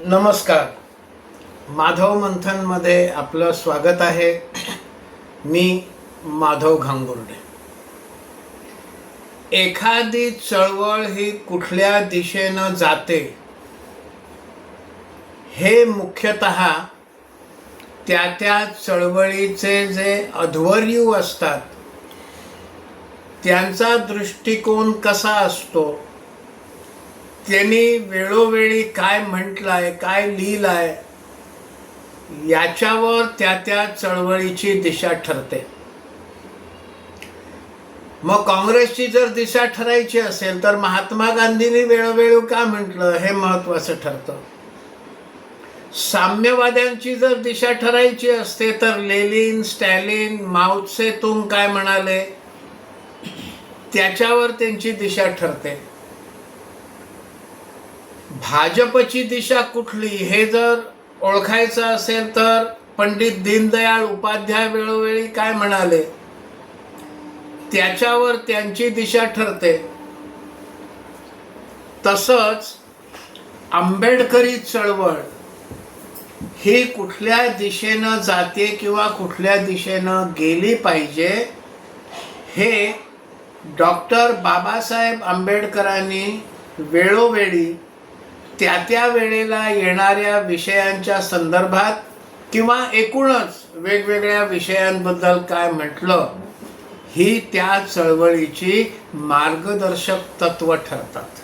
नमस्कार. माधव मंथनमध्ये आपलं स्वागत आहे. मी माधव घांगुर्डे. एखादी चळवळ ही कुठल्या दिशेनं जाते हे मुख्यतः त्या त्या चळवळीचे जे अध्वर्यू असतात त्यांचा दृष्टिकोन कसा असतो त्यांनी वेळोवेळी काय म्हटलंय काय लिहिलं आहे याच्यावर त्या त्या चळवळीची दिशा ठरते. मग काँग्रेसची जर दिशा ठरायची असेल तर महात्मा गांधींनी वेळोवेळी का म्हटलं? हे महत्वाचं ठरतं. साम्यवाद्यांची जर दिशा ठरायची असते तर लेलिन स्टॅलिन माऊसे तुम काय म्हणाले? त्याच्यावर त्यांची दिशा ठरते. भाजपची दिशा कुठली हे जर ओळखायचं असेल तर पंडित दीनदयाळ उपाध्याय वेळोवेळी काय म्हणाले? त्याच्यावर त्यांची दिशा ठरते. तसंच आंबेडकरी चळवळ ही कुठल्या दिशेनं जाते किंवा कुठल्या दिशेनं गेली पाहिजे हे डॉक्टर बाबासाहेब आंबेडकरांनी वेळोवेळी त्या त्या वेळेला येणाऱ्या विषयांच्या संदर्भात किंवा एकूणच वेगवेगळ्या विषयांबद्दल काय म्हटलं ही त्या चळवळीची मार्गदर्शक तत्व ठरतात.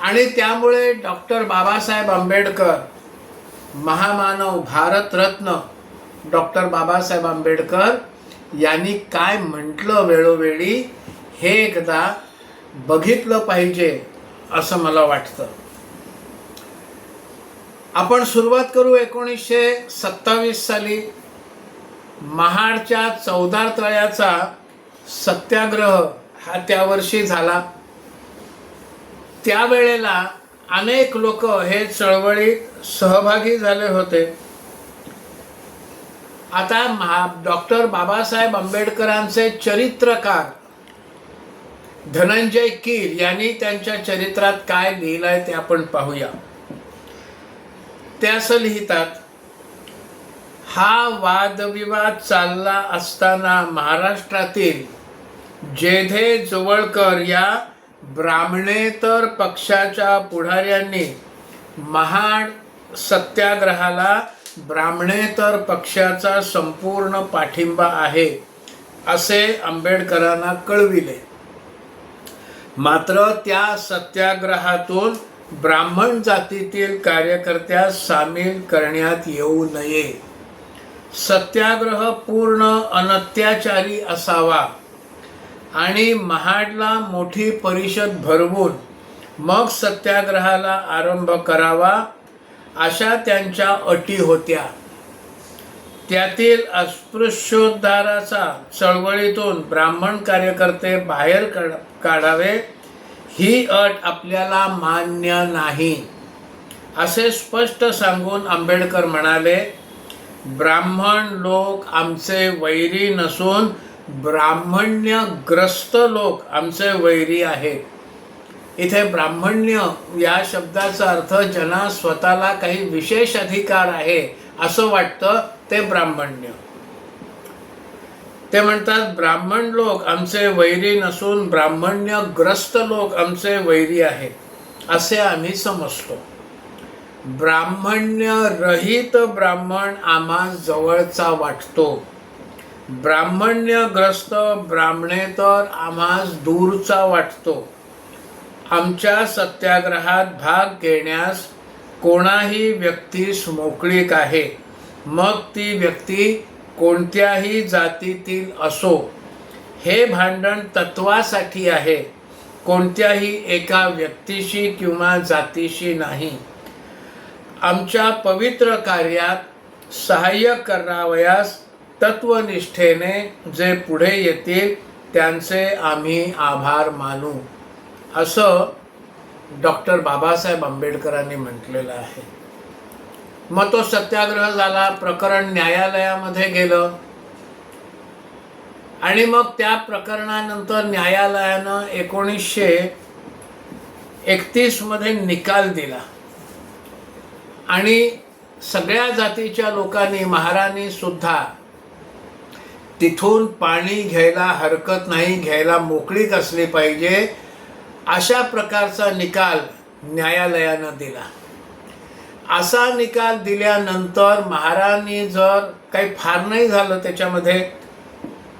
आणि त्यामुळे डॉक्टर बाबासाहेब आंबेडकर महामानव भारतरत्न डॉक्टर बाबासाहेब आंबेडकर यांनी काय म्हटलं वेळोवेळी हे एकदा बघितलं पाहिजे असं मला वाटतं. आपण सुरुवात करू एकोणीसशे सत्तावीस साली महाडच्या चौदार तळ्याचा सत्याग्रह हा त्या वर्षी झाला. त्यावेळेला अनेक लोक हे चळवळीत सहभागी झाले होते. आता महा डॉक्टर बाबासाहेब आंबेडकरांचे चरित्रकार धनंजय कीर यांनी त्यांच्या चरित्रात काय लिहिलं आहे ते आपण पाहूया. त्या असं लिहितात हा वादविवाद चालला असताना महाराष्ट्रातील जेधे जोवळकर या ब्राह्मणेतर पक्षाच्या पुढाऱ्यांनी महाड सत्याग्रहाला ब्राह्मणेतर पक्षाचा संपूर्ण पाठिंबा आहे असे आंबेडकरांना कळविले. मात्र त्या सत्याग्रहातून ब्राह्मण जातीतील कार्यकर्त्यास सामील करण्यात येऊ नये. सत्याग्रह पूर्ण अनत्याचारी असावा आणि महाडला मोठी परिषद भरवून मग सत्याग्रहाला आरंभ करावा अशा त्यांच्या अटी होत्या. त्यातील अस्पृश्योद्धाराचा चळवळीतून ब्राह्मण कार्यकर्ते बाहेर काढ काढावे ही अट आपल्याला मान्य नाही. असे स्पष्ट सांगून आंबेडकर म्हणाले ब्राह्मण लोक आमचे वैरी नसून ब्राह्मण्यग्रस्त लोक आमचे वैरी आहेत. इथे ब्राह्मण्य या शब्दाचा अर्थ ज्यांना स्वतःला काही विशेष अधिकार आहे असं वाटतं ते ब्राह्मण्य. ते म्हणतात ब्राह्मण लोक आमचे वैरी नसून ब्राह्मण्यग्रस्त लोक आमचे वैरी आहेत असे आम्ही समजतो. ब्राह्मण्य रहित ब्राह्मण आम्हा जवळचा वाटतो. ब्राह्मण्यग्रस्त ब्राह्मणेतर आम्हास दूरचा वाटतो. आमच्या सत्याग्रहात भाग घेण्यास कोणाही व्यक्तीस मोकळीक आहे मग ती व्यक्ती कोणत्याही जातीतील असो हे भांडण तत्वासाठी आहे. कोणत्याही एका व्यक्तीशी किंवा जातीशी नाही. आमच्या पवित्र कार्यात सहाय्य करावयास तत्वनिष्ठेने जे पुढे येतील त्यांचे आम्ही आभार मानू. असं डॉक्टर बाबासाहेब आंबेडकरांनी म्हटलेलं आहे. मग तो सत्याग्रह झाला प्रकरण न्यायालयामध्ये गेलं. आणि मग त्या प्रकरणानंतर न्यायालयानं एकोणीसशे एकतीसमध्ये निकाल दिला. आणि सगळ्या जातीच्या लोकांनी महाराणी सुद्धा तिथून पाणी घ्यायला हरकत नाही घ्यायला मोकळीक असली पाहिजे अशा प्रकारचा निकाल न्यायालयानं दिला. असा निकाल दिल्यानंतर महाराणी जर काही फार नाही झालं त्याच्यामध्ये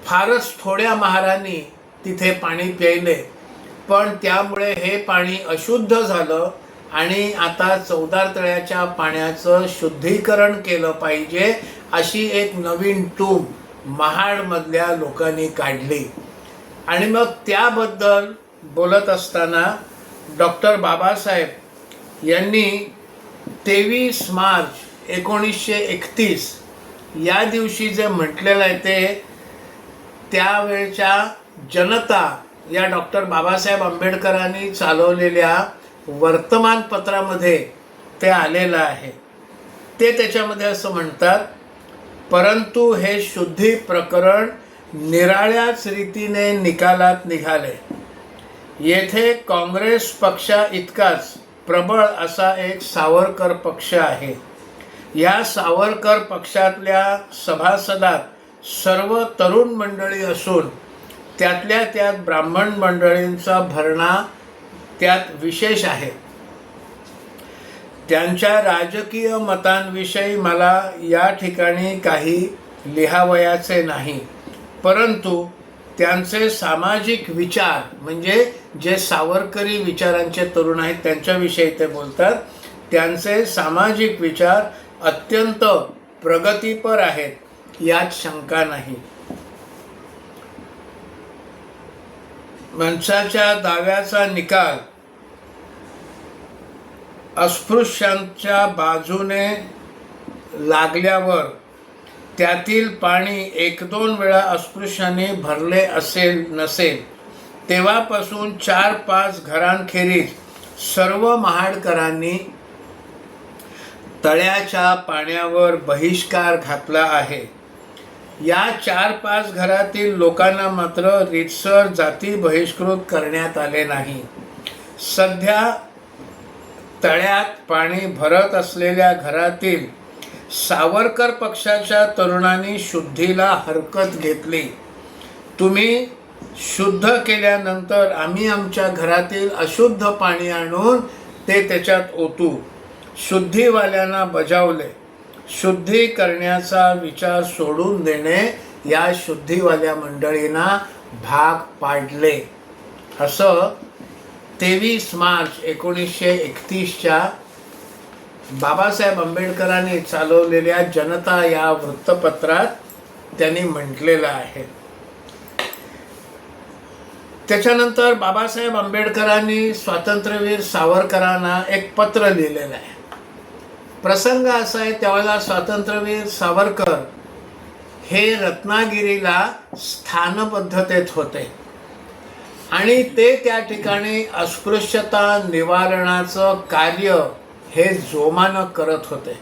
फारच थोड्या महाराणी तिथे पाणी प्यायले. पण त्यामुळे हे पाणी अशुद्ध झालं आणि आता चौदार तळ्याच्या पाण्याचं शुद्धीकरण केलं पाहिजे अशी एक नवीन टूब महाडमधल्या लोकांनी काढली. आणि मग त्याबद्दल बोलत असताना डॉक्टर बाबासाहेब यांनी तेवीस मार्च एकोणीसशे एकतीस. या दिवशी जे म्हटलेलं आहे ते त्यावेळच्या जनता या डॉक्टर बाबासाहेब आंबेडकरांनी चालवलेल्या वर्तमानपत्रामध्ये ते आलेलं आहे. ते त्याच्यामध्ये असं म्हणतात परंतु हे शुद्धी प्रकरण निराळ्याच रीतीने निकालात निघाले. येथे काँग्रेस पक्षा इतकाच. प्रबळ असा एक सावरकर पक्ष आहे. या सावरकर पक्षातल्या सभासदात सर्व तरुण मंडळी असून त्यातल्या त्यात ब्राह्मण मंडळींचा भरणा त्यात विशेष आहे. त्यांच्या राजकीय मतांविषयी मला या ठिकाणी काही लिहावयाचे नाही. परंतु त्यांचे सामाजिक विचार म्हणजे जे सावरकरी विचारांचे तरुण आहेत त्यांच्याविषयी ते बोलतात. त्यांचे सामाजिक विचार अत्यंत प्रगतीपर आहेत यात शंका नाही. माणसाच्या दाव्याचा निकाल अस्पृश्यांच्या बाजूने लागल्यावर त्यातील पाणी एक दोन वेळा अस्पृश्याने भरले असेल नसेल तेव्हापासून चार पाच घरांखेरीज सर्व महाडकरांनी तळ्याच्या पाण्यावर बहिष्कार घातला आहे. या चार पाच घरातील लोकांना मात्र रितसर जाती बहिष्कृत करण्यात आले नाही. सध्या तळ्यात पाणी भरत असलेल्या घरातील सावरकर पक्षाच्या तरुणांनी शुद्धीला हरकत घेतली. तुम्ही शुद्ध केल्यानंतर आम्ही आमच्या घरातील अशुद्ध पाणी आणून ते त्याच्यात ओतू. शुद्धीवाल्यांना बजावले. शुद्धी करण्याचा विचार सोडून देणे या शुद्धीवाल्या मंडळींना भाग पाडले. असं तेवीस मार्च एकोणीसशे एकतीसच्या बाबासाहेब आंबेडकरांनी चालवलेल्या जनता या वृत्तपत्रात त्यांनी म्हटलेलं आहे. त्याच्यानंतर बाबासाहेब आंबेडकरांनी स्वातंत्र्यवीर सावरकरांना एक पत्र लिहिलेलं आहे. प्रसंग असा आहे त्यावेळेला स्वातंत्र्यवीर सावरकर हे रत्नागिरीला स्थानबद्धतेत होते. आणि ते त्या ठिकाणी अस्पृश्यता निवारणाचं कार्य हे जोमानं करत होते.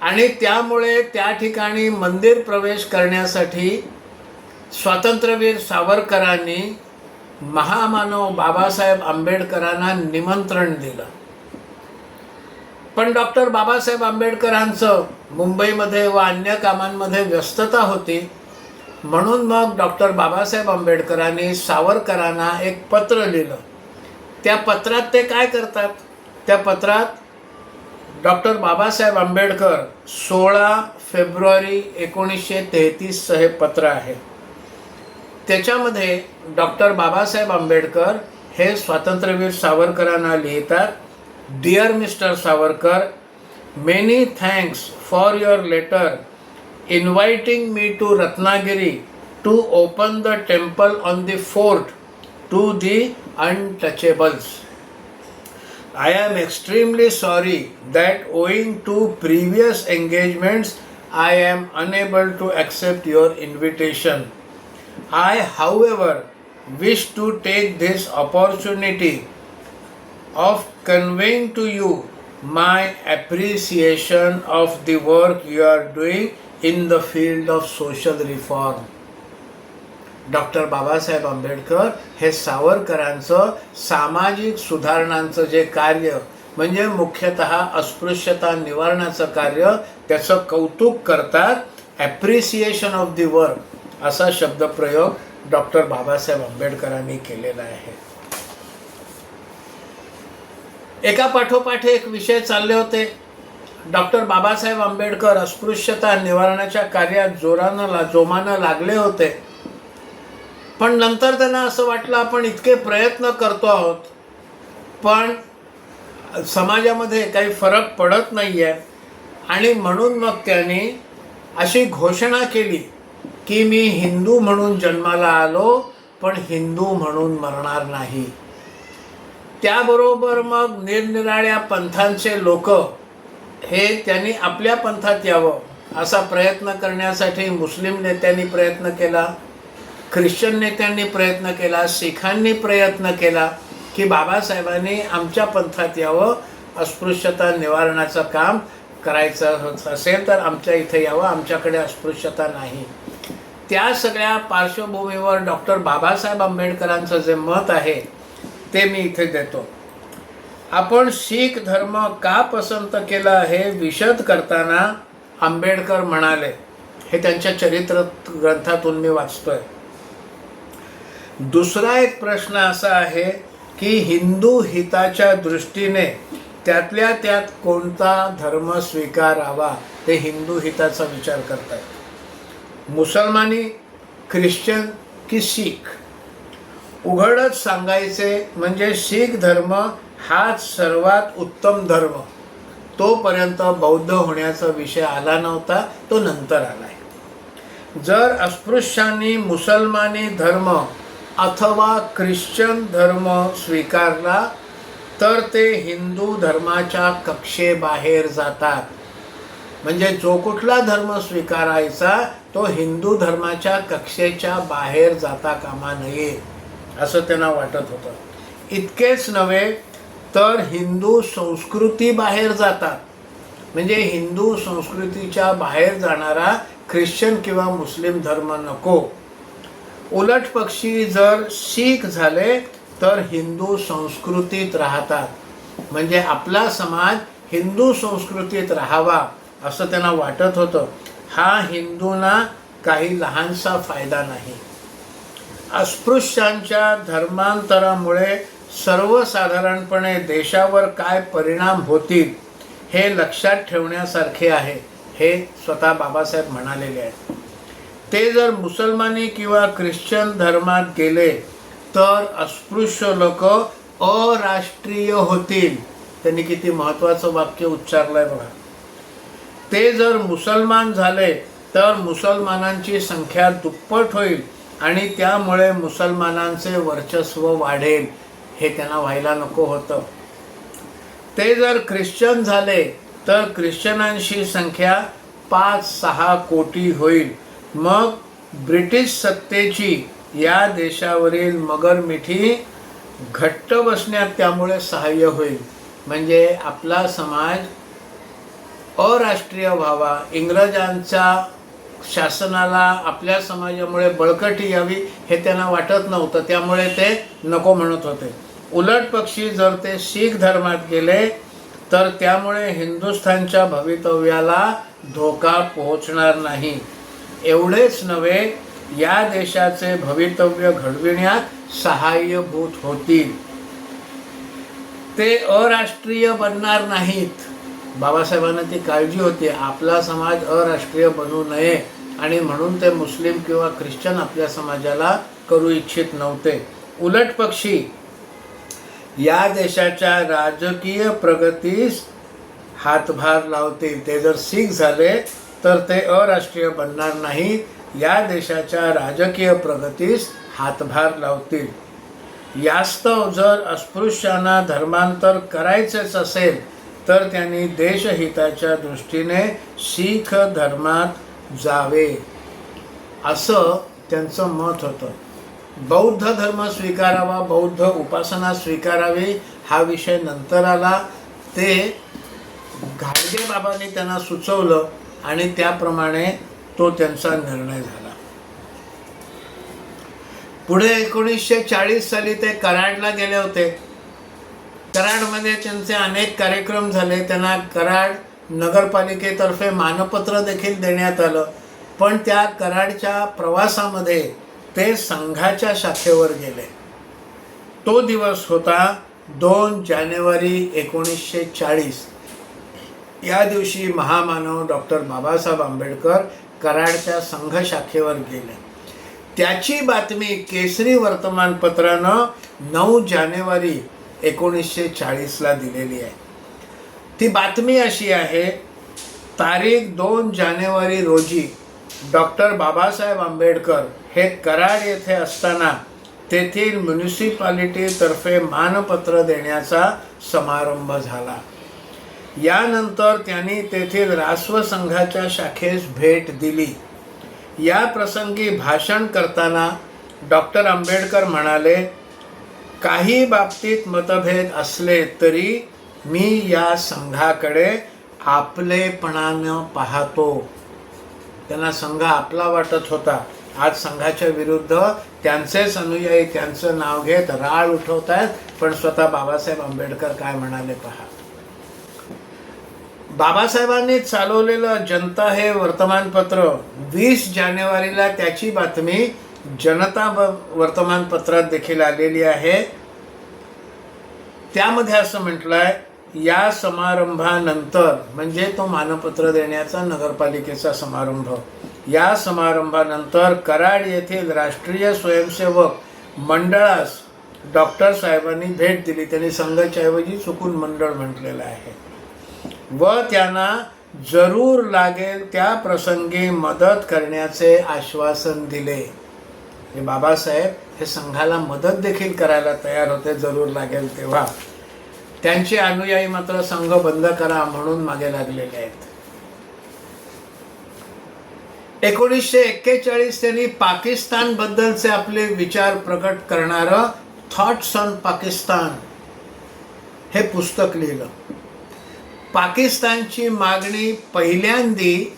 आणि त्यामुळे त्या ठिकाणी मंदिर प्रवेश करण्यासाठी स्वातंत्र्यवीर सावरकरांनी महामानव बाबासाहेब आंबेडकरांना निमंत्रण दिलं. पण डॉक्टर बाबासाहेब आंबेडकरांचं मुंबईमध्ये व अन्य कामांमध्ये व्यस्तता होती. म्हणून मग डॉक्टर बाबासाहेब आंबेडकरांनी सावरकरांना एक पत्र लिहिलं. त्या पत्रात ते काय करतात? त्या पत्रात डॉक्टर बाबासाहेब आंबेडकर सोळा फेब्रुवारी एकोणीसशे तेहतीसचं हे पत्र आहे. त्याच्यामध्ये डॉक्टर बाबासाहेब आंबेडकर हे स्वातंत्र्यवीर सावरकरांना लिहितात. Dear mister Savarkar many thanks for your letter inviting me to Ratnagiri to open the temple on the fort to the untouchables I am extremely sorry that owing to previous engagements, I am unable to accept your invitation. I, however, wish to take this opportunity of conveying to you my appreciation of the work you are doing in the field of social reform. Doctor Babasaheb Ambedkar हे सावरकरांचं सामाजिक सुधारणांचं जे कार्य म्हणजे मुख्यतः अस्पृश्यता निवारणाचं कार्य त्याचं कौतुक करतात ॲप्रिसिएशन ऑफ दी वर्क असा शब्दप्रयोग डॉक्टर बाबासाहेब आंबेडकरांनी केलेला आहे. एका पाठोपाठ एक विषय चालले होते. डॉक्टर बाबासाहेब आंबेडकर अस्पृश्यता निवारणाच्या कार्यात जोरानं ला जोमानं लागले होते. पण नंतर त्यांना असं वाटलं आपण इतके प्रयत्न करतो आहोत पण समाजामध्ये काही फरक पडत नाही आहे आणि म्हणून मग त्यांनी अशी घोषणा केली की मी हिंदू म्हणून जन्माला आलो पण हिंदू म्हणून मरणार नाही. त्याबरोबर मग निरनिराळ्या पंथांचे लोक हे त्यांनी आपल्या पंथात यावं असा प्रयत्न करण्यासाठी मुस्लिम नेत्यांनी प्रयत्न केला. ख्रिश्चन नेत्यांनी प्रयत्न केला शिखांनी प्रयत्न केला की बाबासाहेबांनी आमच्या पंथात यावं अस्पृश्यता निवारणाचं काम करायचं असेल तर आमच्या इथे यावं आमच्याकडे अस्पृश्यता नाही. त्या सगळ्या पार्श्वभूमीवर डॉक्टर बाबासाहेब आंबेडकरांचं जे मत आहे ते मी इथे देतो. आपण शीख धर्म का पसंत केला हे विशद करताना आंबेडकर म्हणाले. हे त्यांच्या चरित्र ग्रंथातून मी वाचतोय. दुसरा एक प्रश्न असा आहे की हिंदू हिताच्या दृष्टीने त्यातल्या त्यात कोणता धर्म स्वीकारावा ते हिंदू हिताचा विचार करतात मुसलमानी ख्रिश्चन की शीख? उघडच सांगायचे म्हणजे शीख धर्म हाच सर्वात उत्तम धर्म. तोपर्यंत बौद्ध होण्याचा विषय आला नव्हता तो नंतर आला आहे जर अस्पृश्यांनी मुसलमानी धर्म अथवा ख्रिश्चन धर्म स्वीकारला तर ते हिंदू धर्माच्या कक्षेबाहेर जातात. म्हणजे जो कुठला धर्म स्वीकारायचा तो हिंदू धर्माच्या कक्षेच्या बाहेर जाता कामा नये असं त्यांना वाटत होतं. इतकेच नव्हे तर हिंदू संस्कृती बाहेर जातात. म्हणजे हिंदू संस्कृतीच्या बाहेर जाणारा ख्रिश्चन किंवा मुस्लिम धर्म नको. उलट पक्षी जर शीख झाले तर हिंदू संस्कृतीत राहतात. म्हणजे आपला समाज हिंदू संस्कृतीत राहावा असं त्यांना वाटत होतं. हा हिंदूंना काही लहानसा फायदा नाही. अस्पृश्यांच्या धर्मांतरामुळे सर्वसाधारणपणे देशावर काय परिणाम होतील हे लक्षात ठेवण्यासारखे आहे हे स्वतः बाबासाहेब म्हणालेले आहेत. ते जर मुसलमानी किंवा ख्रिश्चन धर्मात गेले तर अस्पृश्य लोक अराष्ट्रीय होतील. त्यांनी किती महत्त्वाचं वाक्य उच्चारलंय बघा. ते जर मुसलमान झाले तर मुसलमानांची संख्या दुप्पट होईल आणि त्यामुळे मुसलमानांचे वर्चस्व वाढेल हे त्यांना व्हायला नको होतं. ते जर ख्रिश्चन झाले तर ख्रिश्चनांची संख्या पाच सहा कोटी होईल. मग ब्रिटिश सत्तेची या देशावरील मगरमिठी घट्ट बसण्यात त्यामुळे सहाय्य होईल. म्हणजे आपला समाज अराष्ट्रीय व्हावा. इंग्रजांच्या शासनाला आपल्या समाजामुळे बळकटी यावी हे त्यांना वाटत नव्हतं. त्यामुळे ते नको म्हणत होते. उलट पक्षी जर ते शीख धर्मात गेले तर त्यामुळे हिंदुस्थानच्या भवितव्याला धोका पोहोचणार नाही. एवढेच नव्हे या देशाचे भवितव्य घडविण्यात सहाय्यभूत होतील. ते अराष्ट्रीय बनणार नाहीत. बाबासाहेबांना ती काळजी होती. आपला समाज अराष्ट्रीय बनू नये आणि म्हणून ते मुस्लिम किंवा ख्रिश्चन आपल्या समाजाला करू इच्छित नव्हते. उलट पक्षी या देशाच्या राजकीय प्रगतीस हातभार लावतील. ते जर शीख झाले तर ते अराष्ट्रीय बनणार नाही. या देशाच्या राजकीय प्रगतीस हातभार लावतील. यास्तव जर अस्पृश्यांना धर्मांतर करायचेच असेल तर त्यांनी देशहिताच्या दृष्टीने शीख धर्मात जावे. असं त्यांचं मत होतं. बौद्ध धर्म स्वीकारावा बौद्ध उपासना स्वीकारावी हा विषय नंतर आला. ते घाडगे बाबांनी त्यांना सुचवलं आणि त्याप्रमाणे तो त्यांचा निर्णय झाला. पुढे एकोणीसशे चाळीस साली ते कराडला गेले होते. कराडमध्ये त्यांचे अनेक कार्यक्रम झाले. त्यांना कराड नगरपालिकेतर्फे मानपत्र देखील देण्यात आलं. पण त्या कराडच्या प्रवासामध्ये ते संघाच्या शाखेवर गेले. तो दिवस होता दोन जानेवारी एकोणीसशे चाळीस. या दिवशी महामानव डॉक्टर बाबासाहेब आंबेडकर कराडच्या संघ शाखेवर गेले. त्याची बातमी केसरी वर्तमानपत्रानं नऊ जानेवारी एकोणीसशे चाळीसला दिलेली आहे. ती बातमी अशी आहे तारीख दोन जानेवारी रोजी डॉक्टर बाबासाहेब आंबेडकर हे कराड येथे असताना तेथील म्युनिसिपालिटीतर्फे मानपत्र देण्याचा समारंभ झाला. यानंतर त्यांनी तेथील रास्व संघाच्या शाखेस भेट दिली. या प्रसंगी भाषण करताना डॉक्टर आंबेडकर म्हणाले काही बाबतीत मतभेद असले तरी मी या संघाकडे आपलेपणानं पाहतो. त्यांना संघ आपला वाटत होता. आज संघाच्या विरुद्ध त्यांचेच अनुयायी त्यांचं नाव घेत राळ उठवत आहेत पण स्वतः बाबासाहेब आंबेडकर काय म्हणाले पहा. बाबासाहेबांनी चालवलेलं जनता हे वर्तमानपत्र. वीस जानेवारीला त्याची बातमी जनता ब- वर्तमानपत्रात देखील आलेली आहे. त्यामध्ये असं म्हटलं आहे या समारंभानंतर म्हणजे तो मानपत्र देण्याचा नगरपालिकेचा समारंभ या समारंभानंतर कराड येथील राष्ट्रीय स्वयंसेवक मंडळास डॉक्टर साहेबांनी भेट दिली. त्यांनी संघाच्या ऐवजी चुकून मंडळ म्हटलेलं आहे. व त्यांना जरूर लागेल त्या प्रसंगी मदत करण्याचे आश्वासन दिले. हे बाबासाहेब हे संघाला मदत देखील करायला तयार होते जरूर लागेल तेव्हा. त्यांचे अनुयायी मात्र संघ बंद करा म्हणून मागे लागलेले आहेत. एकोणीसशे एक्केचाळीस त्यांनी पाकिस्तान बद्दलचे आपले विचार प्रकट करणारं थॉट्स ऑन पाकिस्तान हे पुस्तक लिहिलं. पाकिस्तानची मागणी पहिल्यांदी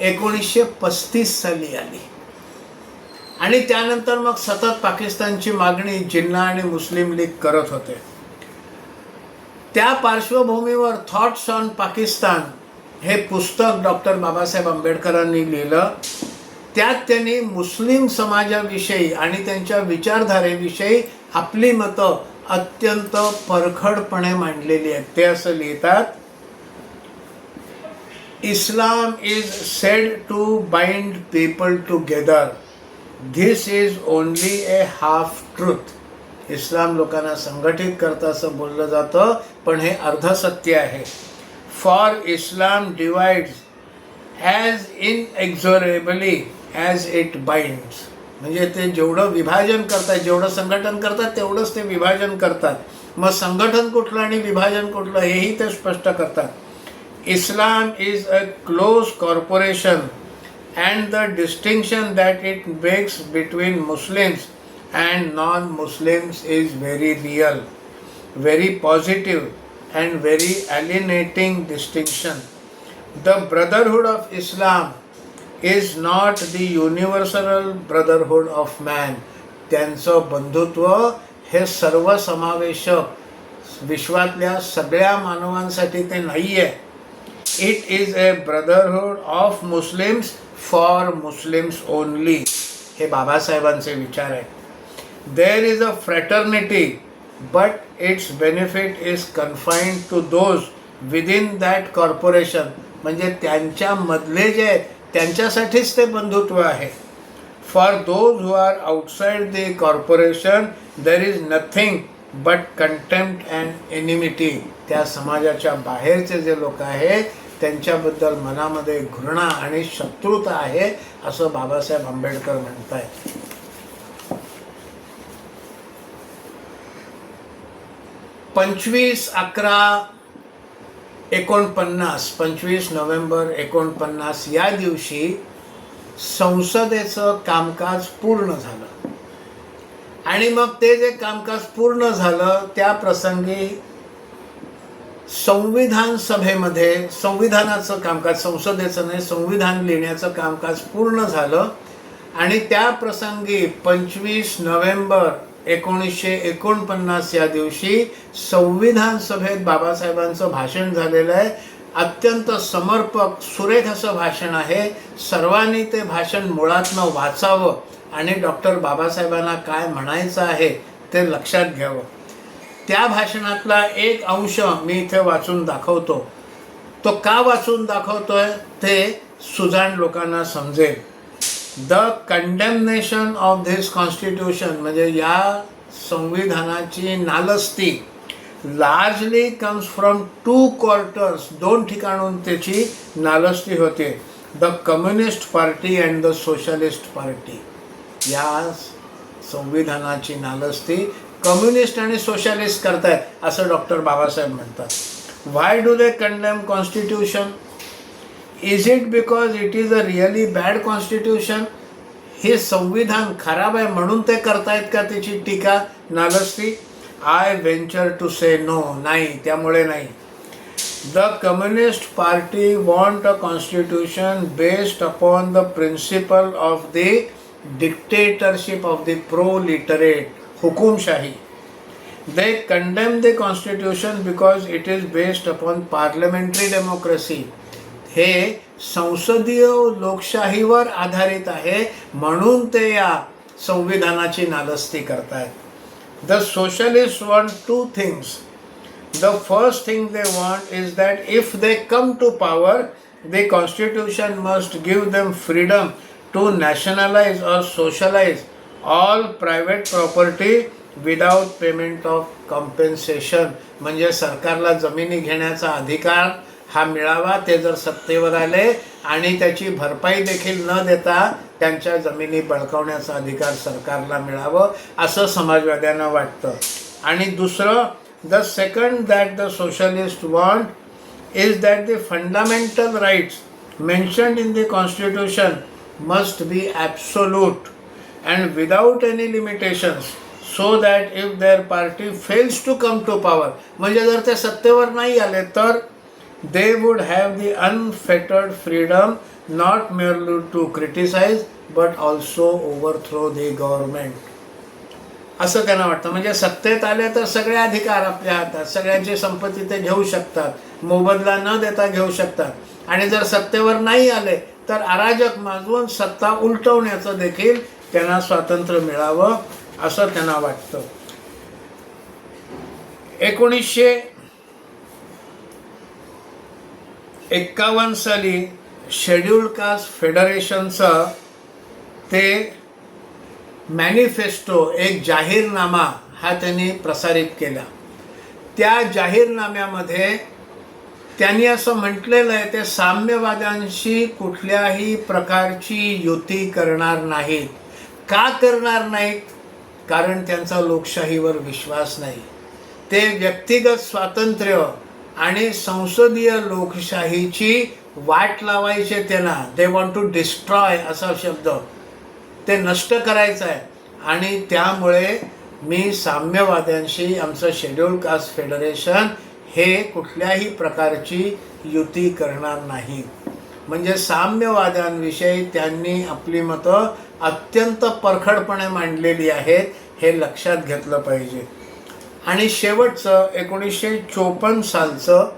एकोणीसशे पस्तीस साली आली. आणि त्यानंतर मग सतत पाकिस्तानची मागणी जिन्ना आणि मुस्लिम लीग करत होते. त्या पार्श्वभूमीवर थॉट्स ऑन पाकिस्तान हे पुस्तक डॉक्टर बाबासाहेब आंबेडकरांनी लिहिलं. त्यात त्यांनी मुस्लिम समाजाविषयी आणि त्यांच्या विचारधारेविषयी आपली मतं अत्यंत परखडपणे मांडलेली आहेत. ते असं लिहितात Islam is said to bind people together. This is only a half truth. इस्लाम लोकांना संघटित करतं असं बोललं जातं पण हे अर्धसत्य आहे for Islam divides as inexorably as it binds म्हणजे ते जेवढं विभाजन करतात जेवढं संघटन करतात तेवढंच ते विभाजन करतात मग संघटन कुठलं आणि विभाजन कुठलं हेही ते स्पष्ट करतात Islam is a close corporation and the distinction that it makes between Muslims and non Muslims is very real, very positive, and very alienating distinction. The brotherhood of Islam is not the universal brotherhood of man. त्यांचं बंधुत्व हे सर्वसमावेशक विश्वातल्या सगळ्या मानवांसाठी ते नाही आहे it is a brotherhood of Muslims for Muslims only हे बाबासाहेबांचे विचार आहेत. There is a fraternity but its benefit is confined to those within that corporation म्हणजे त्यांच्यामधले जे आहेत त्यांच्यासाठीच ते बंधुत्व आहे. For those who are outside the corporation there is nothing but contempt and enmity त्या समाजाच्या बाहेरचे जे लोक आहेत त्यांच्याबद्दल मनामध्ये घृणा आणि शत्रुता आहे असं बाबासाहेब आंबेडकर म्हणत आहेत पंचवीस अकरा एकोणपन्नास पंचवीस नोव्हेंबर एकोणपन्नास या दिवशी संसदेचं कामकाज पूर्ण झालं. आणि मग ते जे कामकाज पूर्ण झालं त्या प्रसंगी संविधान सभेमध्ये संविधानाचं कामकाज संसदेचं नाही संविधान लिहिण्याचं कामकाज पूर्ण झालं. आणि त्या प्रसंगी पंचवीस नोव्हेंबर एकोणीसशे एकोणपन्नास या दिवशी संविधान सभेत बाबासाहेबांचं भाषण झालेलं आहे. अत्यंत समर्पक सुरेख असं भाषण आहे. सर्वांनी ते भाषण मुळातनं वाचावं. आणि डॉक्टर बाबासाहेबांना काय म्हणायचं आहे ते लक्षात घ्यावं. त्या भाषणातला एक अंश मी इथे वाचून दाखवतो. तो का वाचून दाखवतोय ते सुजाण लोकांना समजेल. The condemnation of this constitution म्हणजे या संविधानाची नालस्ती largely comes from two quarters दोन ठिकाणून त्याची नालस्ती होते. The communist party and the socialist party या संविधानाची नालस्ती कम्युनिस्ट आणि सोशलिस्ट करतायत असं डॉक्टर बाबासाहेब म्हणतात. Why do they condemn constitution is it because it is a really bad constitution हे संविधान खराब आहे म्हणून ते करतायत का त्याची टीका नालस्ती? I venture to say no नाही त्यामुळे नाही. The communist party want a constitution based upon the principle of the dictatorship of the proletariat हुकुमशाही they condemn the constitution because it is based upon parliamentary democracy. हे संसदीय लोकशाहीवर आधारित आहे म्हणून ते या संविधानाची नालस्ती करतायत. The socialist want two things the first thing they want is that if they come to power the constitution must give them freedom to nationalise or socialise all private property without payment of compensation म्हणजे सरकारला जमिनी घेण्याचा अधिकार हा मिळावा ते जर सत्तेवर आले आणि त्याची भरपाई देखील न देता त्यांच्या जमिनी बळकावण्याचा अधिकार सरकारला मिळावं असं समाजवाद्यांना वाटतं. आणि दुसरं the second that the socialist want is that the fundamental rights mentioned in the constitution must be absolute and without any limitations so that if their party fails to come to power म्हणजे जर ते सत्तेवर नाही आले तर they would have the unfettered freedom not merely to criticise but also overthrow the government असं त्यांना वाटतं. म्हणजे सत्तेत आले तर सगळे अधिकार आपल्या हातात सगळ्यांची संपत्ती ते घेऊ शकतात मोबदला न देता घेऊ शकतात. आणि जर सत्तेवर नाही आले तर अराजक माजवून सत्ता उलटवण्याचं देखील त्यांना स्वातंत्र्य मिळावं असं त्यांना वाटतं. एकोणीसशे एक्कावन्न साली शेड्यूल्ड कास्ट फेडरेशनचं ते मॅनिफेस्टो एक जाहीरनामा हा त्यांनी प्रसारित केला. त्या जाहीरनाम्यामध्ये त्यांनी असं म्हटलेलं आहे ते साम्यवाद्यांशी कुठल्याही प्रकारची युती करणार नाहीत. का करणार नाहीत? कारण त्यांचा लोकशाहीवर विश्वास नाही. ते व्यक्तिगत स्वातंत्र्य आणि संसदीय लोकशाहीची वाट लावायचे त्यांना. दे वॉन्ट टू डिस्ट्रॉय असा शब्द. ते नष्ट करायचं आहे. आणि त्यामुळे मी साम्यवाद्यांशी आमचं शेड्यूल कास्ट फेडरेशन हे कुठल्याही प्रकारची युती करणार नाही. म्हणजे साम्यवादांविषयी त्यांनी आपली मतं अत्यंत परखडपणे मांडलेली आहेत हे लक्षात घेतलं पाहिजे. आणि शेवटचं एकोणीसशे चोपन्न सालचं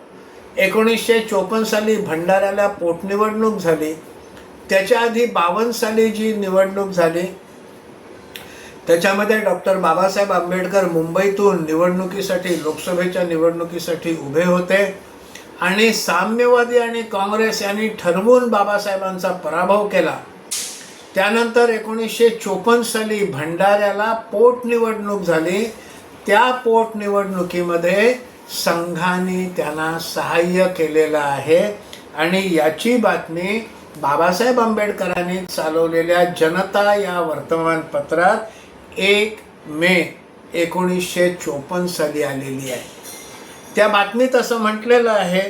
एकोणीसशे चोपन्न साली भंडाऱ्याला पोटनिवडणूक झाली. त्याच्या आधी बावन्न साली जी निवडणूक झाली त्याच्यामध्ये डॉक्टर बाबासाहेब आंबेडकर मुंबईतून निवडणुकीसाठी लोकसभेच्या निवडणुकीसाठी उभे होते. आणि साम्यवादी आणि काँग्रेस यांनी ठरवून बाबासाहेबांचा पराभव केला. त्यानंतर एकोणीसशे चोपन्न साली भंडाऱ्याला पोटनिवडणूक झाली. त्या पोटनिवडणुकीमध्ये संघाने त्यांना सहाय्य केलेलं आहे. आणि याची बातमी बाबासाहेब आंबेडकरांनी चालवलेल्या जनता या वर्तमानपत्रात एक मे एकोणीसशे चोपन्न साली आलेली आहे. त्या बातमीत असं म्हटलेलं आहे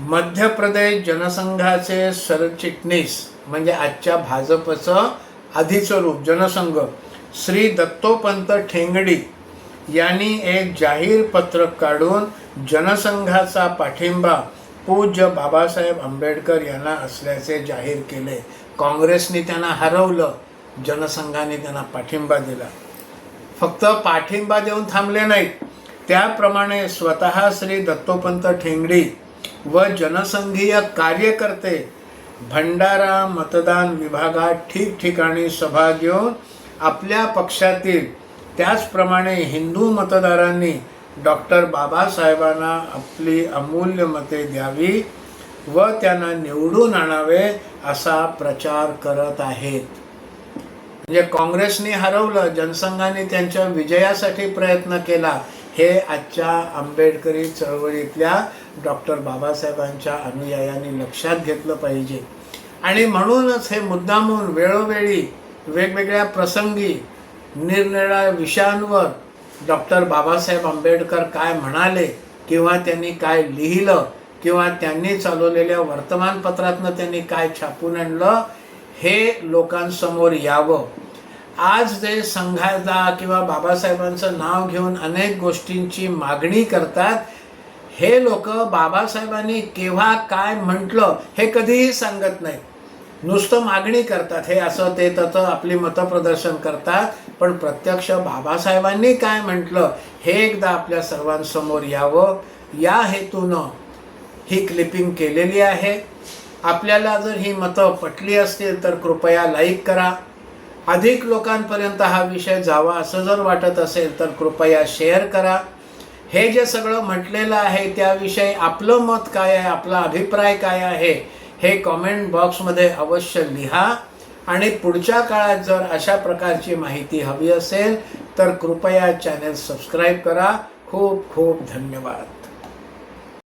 मध्य प्रदेश जनसंघाचे सरचिटणीस म्हणजे आजच्या भाजपचं आधीचं रूप जनसंघ श्री दत्तोपंत ठेंगडी यांनी एक जाहीर पत्रक काढून जनसंघाचा पाठिंबा पूज्य बाबासाहेब आंबेडकर यांना असल्याचे जाहीर केले. काँग्रेसने त्यांना हरवलं जनसंघाने त्यांना पाठिंबा दिला. फक्त पाठिंबा देऊन थांबले नाहीत. त्याप्रमाणे स्वतः श्री दत्तोपंत ठेंगडी व जनसंघीय कार्यकर्ते भंडारा मतदान विभागात ठिकठिकाणी सभा घेऊन आपल्या पक्षातील त्याचप्रमाणे हिंदू मतदारांनी डॉक्टर बाबासाहेबांना आपली अमूल्य मते द्यावी व त्यांना निवडून आणावे असा प्रचार करत आहेत. म्हणजे काँग्रेसने हरवलं जनसंघाने त्यांच्या विजयासाठी प्रयत्न केला हे आजच्या आंबेडकरी चळवळीतल्या डॉक्टर बाबासाहेबांच्या अनुयायांनी लक्षात घेतलं पाहिजे. आणि म्हणूनच हे मुद्दामून वेळोवेळी वेगवेगळ्या प्रसंगी निरनिराळ्या विषयांवर डॉक्टर बाबासाहेब आंबेडकर काय म्हणाले किंवा त्यांनी काय लिहिलं किंवा त्यांनी चालवलेल्या वर्तमानपत्रातनं त्यांनी काय छापून आणलं हे लोकांसमोर यावं. आज जे संघाचा किंवा बाबासाहेबांचं नाव घेऊन अनेक गोष्टींची मागणी करतात हे लोक बाबासाहेबांनी केव्हा काय म्हटलं हे कधीही सांगत नाही. नुसतं मागणी करतात हे असं ते तसं आपली मतप्रदर्शन करतात पण प्रत्यक्ष बाबासाहेबांनी काय म्हटलं हे एकदा आपल्या सर्वांसमोर यावं. या हेतूनं ही क्लिपिंग केलेली आहे. आपल्याला जर ही मतं पटली असतील तर कृपया लाईक करा. अधिक लोकांपर्यंत हा विषय जावा असं जर वाटत असेल तर कृपया शेअर करा. हे जे सगळं म्हटलेलं आहे त्याविषयी आपलं मत काय आहे आपला अभिप्राय काय आहे हे कॉमेंट बॉक्समध्ये अवश्य लिहा. आणि पुढच्या काळात जर अशा प्रकारची माहिती हवी असेल तर कृपया चॅनेल सबस्क्राईब करा. खूप खूप धन्यवाद.